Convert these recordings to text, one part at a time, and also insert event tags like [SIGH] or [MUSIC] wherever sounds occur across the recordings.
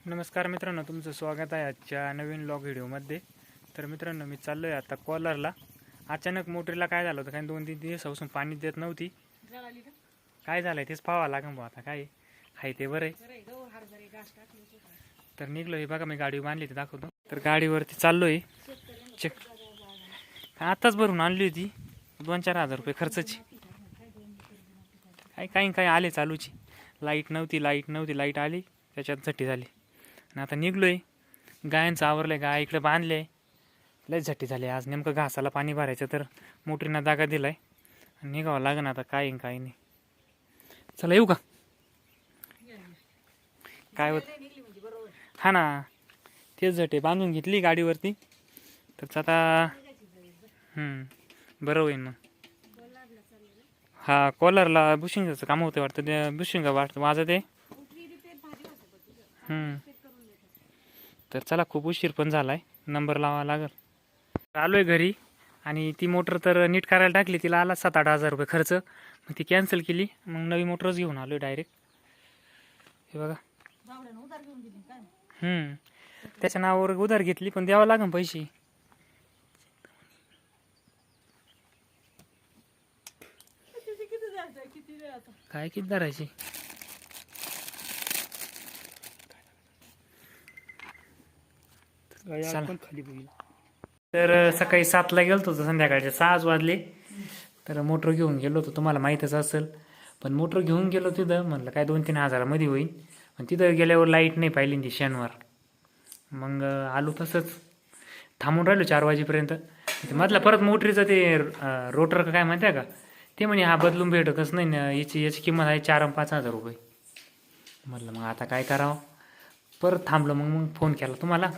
नमस्कार मित्रांनो तुमचं स्वागत आहे आजच्या नवीन लॉग व्हिडिओमध्ये तर मित्रांनो मी चाललो आहे आता कॉलरला. अचानक मोटरीला काय झालं होतं? कारण दोन तीन दिवसापासून पाणी देत नव्हती. काय झालं काय झालंय? तेच पाहावं लागेल भाऊ आता काय आहे ते बरं आहे. तर निघलो हे बघा मी गाडी बांधली ते दाखवतो. तर गाडीवरती चाललो आहे चेक आत्ताच भरून आणली होती. दोन चार हजार रुपये खर्चाची. काही काही काही आले चालूची. लाइट नव्हती लाइट नव्हती लाइट आली. त्याच्यात झट्टी झाली. आणि आता निघलो आहे गायांचं आवरलं आहे गाय इकडे बांधले लय झट्टी झाली आज. नेमकं घासाला पाणी भरायचं तर मोटरीनं दागा दिलाय. आणि निघावं लागेल आता काय आहे, काय नाही चला येऊ का? काय होत? हा ना. तेच झटे बांधून घेतली गाडीवरती. तर आता बरं होईल मग. हा कॉलरला बुशिंगचं काम होतं वाटतं. ते बुशिंग वाटतं वाजत. आहे हम्म. तर चला खूप उशीर पण झाला आहे नंबर लावा लागेल. आलो आहे घरी आणि ती मोटर तर नीट करायला टाकली तिला आला सात आठ हजार रुपये खर्च. मग ती कॅन्सल केली मग नवी मोटरच घेऊन आलोय डायरेक्ट हे बघा. हम्म. त्याच्या नावावर उधार घेतली पण द्यावं लागेल पैसे. काय किती धरायची? तर सकाळी सातला गेलो होतो संध्याकाळचे सहाच वाजले. तर मोटर घेऊन गेलो होतो तुम्हाला माहीतच असेल. पण मोटर घेऊन गेलो तिथं म्हणलं काय दोन तीन हजारामध्ये होईल. पण तिथं गेल्यावर लाइट नाही पाहिली ती शनिवार मग अं, आलो तसंच. थांबून राहिलो चार वाजेपर्यंत. ते मधला परत मोटरीचं ते रोटर का काय म्हणते का? ते म्हणे हा बदलून भेटतच नाही ना याची याची किंमत आहे चार पाच हजार रुपये. म्हटलं मग आता काय करावं? परत थांबलो मग मग फोन केला तुम्हाला.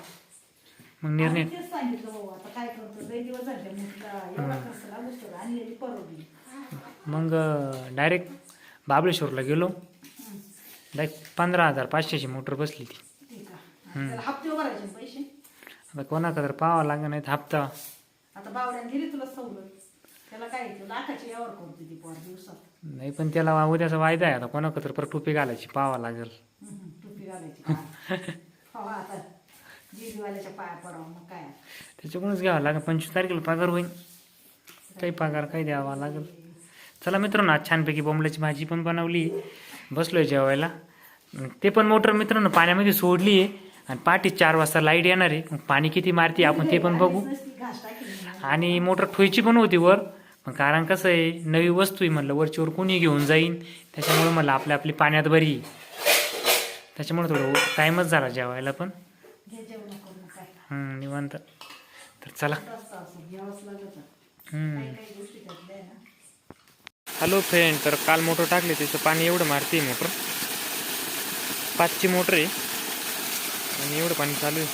मग निर्णय आम्ही तेच सांगितलं भाऊ आता काय करतो? लय दिवस झाले म्हटलं एवढा खर्च लागू शकतो आणि याची परवडली मग डायरेक्ट महाबळेश्वरला गेलो. डायरेक्ट पंधरा हजार पाचशेची मोटर बसली ती. ठीक आहे. त्याला हप्ते भरायचे ना पैसे? आता कोणाकडे तर पाहावं लागेल नाही हप्ता. आता बावड्याने दिली तुला सवलत. त्याला काय येतं लाखाची यावर करते ती पोर दिवसात. नाही पण त्याला उद्याचा वायदा आहे आता कोणाकडे तर परत टोपी घालायची पाहावं लागेल. हम्म, टोपी घालायची हो [LAUGHS] आता. जीवीवाल्याच्या पाया पडावं मग काय? त्याच्याकडूनच घ्यावं लागेल. पंचवीस तारखेला पगार होईल. काही पगार काही द्यावा लागेल. चला मित्रांनो आज छानपैकी बोंबल्याची भाजी पण बनवली. बसलोय जेवायला. ते पण मोटर मित्रांनो पाण्यामध्ये सोडली आहे. आणि पाठी चार वाजता लाइट येणार आहे. मग पाणी किती मारते आपण ते पण बघू. आणि मोटर ठोयची पण होती वर. पण कारण कसं आहे नवी वस्तू आहे म्हणलं वरचीवर कोणी घेऊन जाईन. त्याच्यामुळे म्हणलं आपल्या आपली पाण्यात बरी. आहे. त्याच्यामुळे थोडं टाईमच झाला जेवायला पण. हम्म, निवांत. तर चला. हम्म. हॅलो फ्रेंड तर काल मोटर टाकली त्याचं पाणी एवढं मारते मोटर. पाचची मोटर आहे. आणि एवढं पाणी चालू आहे.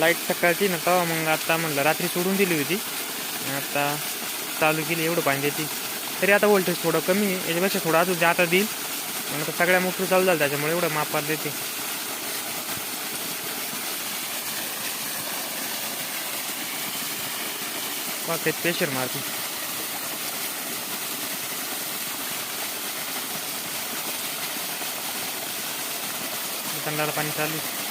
लाइट सकाळची ना तेव्हा मग आता म्हणलं रात्री सोडून दिली होती. आणि आता चालू केली एवढं पाणी देते. तरी आता व्होल्टेज थोडं कमी आहे. याच्यापेक्षा थोडं अजून जे आता देईल. मग आता सगळ्या मोटर चालू झाल्या त्याच्यामुळे एवढं मापात देते. ते प्रेशर मारते दुकानदार पाणी चालू आहे.